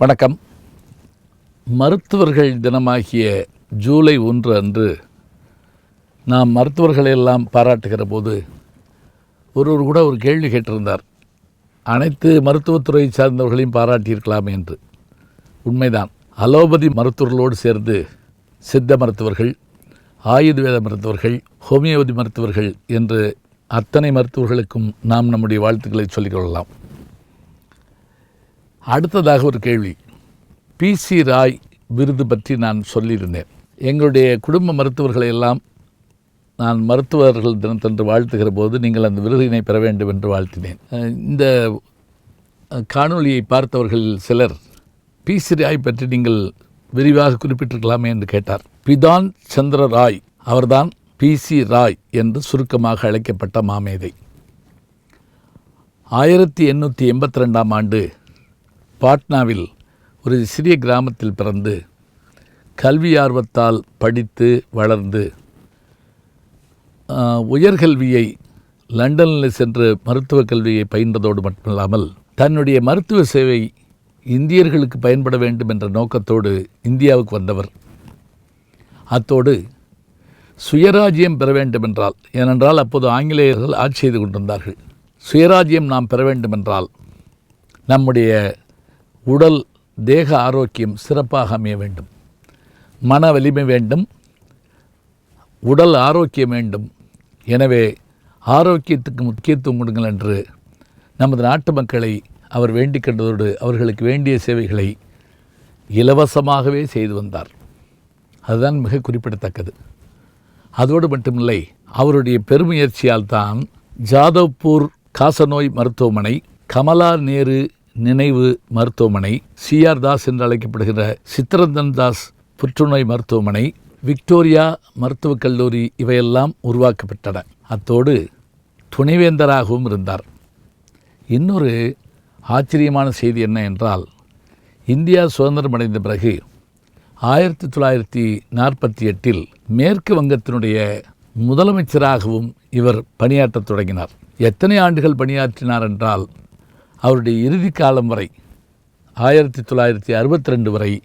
வணக்கம். மருத்துவர்கள் தினமாகிய ஜூலை ஒன்று அன்று நாம் மருத்துவர்களையெல்லாம் பாராட்டுகிற போது ஒருவர் கூட ஒரு கேள்வி கேட்டிருந்தார். அனைத்து மருத்துவத்துறை சார்ந்தவர்களையும் பாராட்டியிருக்கலாம் என்று. உண்மைதான். அலோபதி மருத்துவர்களோடு சேர்ந்து சித்த மருத்துவர்கள் ஆயுர்வேத மருத்துவர்கள் ஹோமியோபதி மருத்துவர்கள் என்று அத்தனை மருத்துவர்களுக்கும் நாம் நம்முடைய வாழ்த்துக்களை சொல்லிக்கொள்ளலாம் அடுத்ததாக ஒரு கேள்வி. பிசி ராய் விருது பற்றி நான் சொல்லியிருந்தேன். எங்களுடைய குடும்ப மருத்துவர்களை எல்லாம் நான் மருத்துவர்கள் தினத்தன்று வாழ்த்துகிற போது நீங்கள் அந்த விருதினை பெற வேண்டும் என்று வாழ்த்தினேன். இந்த காணொலியை பார்த்தவர்களில் சிலர் பிசி ராய் பற்றி நீங்கள் விரிவாக குறிப்பிட்டிருக்கலாமே என்று கேட்டார். பிதான் சந்திர ராய் அவர்தான் பிசி ராய் என்று சுருக்கமாக அழைக்கப்பட்ட மாமேதை. ஆயிரத்தி எண்ணூற்றி எண்பத்தி ரெண்டாம் ஆண்டு பாட்னாவில் ஒரு சிறிய கிராமத்தில் பிறந்து கல்வி ஆர்வத்தால் படித்து வளர்ந்து உயர்கல்வியை லண்டனில் சென்று மருத்துவக் கல்வியை பயின்றதோடு மட்டுமில்லாமல் தன்னுடைய மருத்துவ சேவை இந்தியர்களுக்கு பயன்பட வேண்டும் என்ற நோக்கத்தோடு இந்தியாவுக்கு வந்தவர். அத்தோடு சுயராஜ்யம் பெற வேண்டுமென்றால் ஏனென்றால் அப்போது ஆங்கிலேயர்கள் ஆட்சி செய்து கொண்டிருந்தார்கள். சுயராஜ்யம் நாம் பெற வேண்டுமென்றால் நம்முடைய உடல் தேக ஆரோக்கியம் சிறப்பாக அமைய வேண்டும். மன வலிமை வேண்டும். உடல் ஆரோக்கியம் வேண்டும். எனவே ஆரோக்கியத்துக்கு முக்கியத்துவம் கொடுங்கள் என்று நமது நாட்டு மக்களை அவர் வேண்டிக் கண்டதோடு அவர்களுக்கு வேண்டிய சேவைகளை இலவசமாகவே செய்து வந்தார். அதுதான் மிக குறிப்பிடத்தக்கது. அதோடு மட்டுமில்லை அவருடைய பெருமுயற்சியால் தான் ஜாதவ்பூர் காசநோய் மருத்துவமனை கமலா நேரு நினைவு மருத்துவமனை சிஆர் தாஸ் என்று அழைக்கப்படுகிற சித்திரந்தன் தாஸ் புற்றுநோய் மருத்துவமனை விக்டோரியா மருத்துவக் கல்லூரி இவையெல்லாம் உருவாக்கப்பட்டன. அத்தோடு துணைவேந்தராகவும் இருந்தார். இன்னொரு ஆச்சரியமான செய்தி என்ன என்றால் இந்தியா சுதந்திரம் அடைந்த பிறகு ஆயிரத்தி தொள்ளாயிரத்தி நாற்பத்தி எட்டில் மேற்கு வங்கத்தினுடைய முதலமைச்சராகவும் இவர் பணியாற்றத் தொடங்கினார். எத்தனை ஆண்டுகள் பணியாற்றினார் என்றால் அவருடைய இறுதி காலம் வரை ஆயிரத்தி தொள்ளாயிரத்தி அறுபத்தி ரெண்டு வரை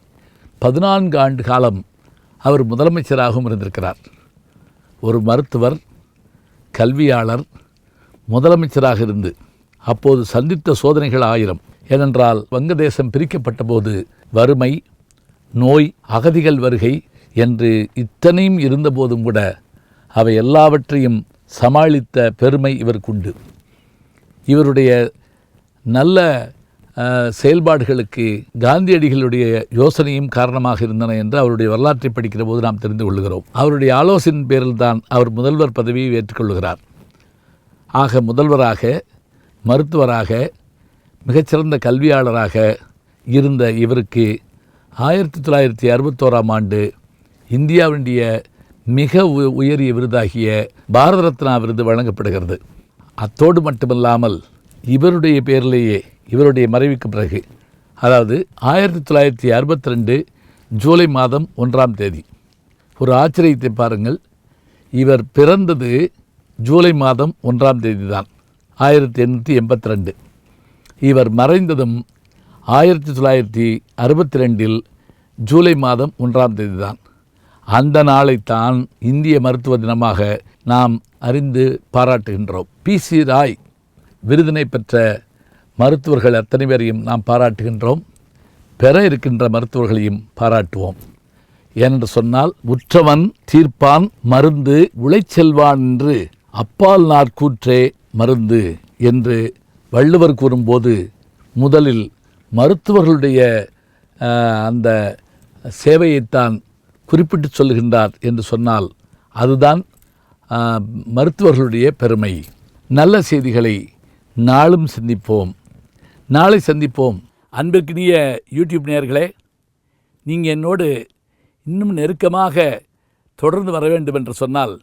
பதினான்கு ஆண்டு காலம் அவர் முதலமைச்சராகவும் இருந்திருக்கிறார். ஒரு மருத்துவர் கல்வியாளர் முதலமைச்சராக இருந்து அப்போது சந்தித்த சோதனைகள் ஆயிரம். ஏனென்றால் வங்கதேசம் பிரிக்கப்பட்ட போது வறுமை நோய் அகதிகள் வருகை என்று இத்தனையும் இருந்தபோதும் கூட அவை எல்லாவற்றையும் சமாளித்த பெருமை இவருக்குண்டு. இவருடைய நல்ல செயல்பாடுகளுக்கு காந்தியடிகளுடைய யோசனையும் காரணமாக இருந்தன என்று அவருடைய வரலாற்றை படிக்கிற போது நாம் தெரிந்து கொள்கிறோம். அவருடைய ஆலோசனையின் பேரில் தான் அவர் முதல்வர் பதவியை ஏற்றுக்கொள்கிறார் ஆக முதல்வராக மருத்துவராக மிகச்சிறந்த கல்வியாளராக இருந்த இவருக்கு ஆயிரத்தி தொள்ளாயிரத்தி அறுபத்தோராம் ஆண்டு இந்தியாவுடைய மிக உ- உயரிய விருதாகிய பாரத ரத்னா விருது வழங்கப்படுகிறது. அத்தோடு மட்டுமல்லாமல் இவருடைய பேரிலேயே இவருடைய மறைவுக்கு பிறகு அதாவது ஆயிரத்தி தொள்ளாயிரத்தி அறுபத்தி ரெண்டு ஜூலை மாதம் ஒன்றாம் தேதி. ஒரு ஆச்சரியத்தை பாருங்கள். இவர் பிறந்தது ஜூலை மாதம் ஒன்றாம் தேதி தான் ஆயிரத்தி எண்ணூற்றி எண்பத்தி ரெண்டு இவர் மறைந்ததும் ஆயிரத்தி தொள்ளாயிரத்தி அறுபத்தி ரெண்டில் ஜூலை மாதம் ஒன்றாம் தேதி தான் அந்த நாளைத்தான் இந்திய மருத்துவ தினமாக நாம் அறிந்து பாராட்டுகின்றோம். பி சி ராய் விருதினை பெற்ற மருத்துவர்கள் அத்தனை பேரையும் நாம் பாராட்டுகின்றோம். பெற இருக்கின்ற மருத்துவர்களையும் பாராட்டுவோம். ஏனென்று சொன்னால் உற்றவன் தீர்ப்பான் மருந்து உழைச்செல்வான் என்று அப்பால் நாற்கூற்றே மருந்து என்று வள்ளுவர் கூறும்போது முதலில் மருத்துவர்களுடைய அந்த சேவையைத்தான் குறிப்பிட்டு சொல்லுகின்றார் என்று சொன்னால் அதுதான் மருத்துவர்களுடைய பெருமை. நல்ல செய்திகளை நாளும் சிந்திப்போம். நாளை சந்திப்போம். அன்பிற்கினிய யூடியூப் நேயர்களே நீங்கள் என்னோடு இன்னும் நெருக்கமாக தொடர்ந்து வர வேண்டும் என்று சொன்னால்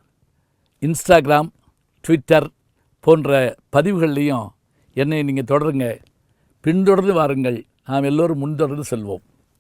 இன்ஸ்டாகிராம் ட்விட்டர் போன்ற பதிவுகள்லேயும் என்னை நீங்கள் தொடருங்க. பின்தொடர்ந்து வாருங்கள். நாம் எல்லோரும் முன்தொடர்ந்து செல்வோம்.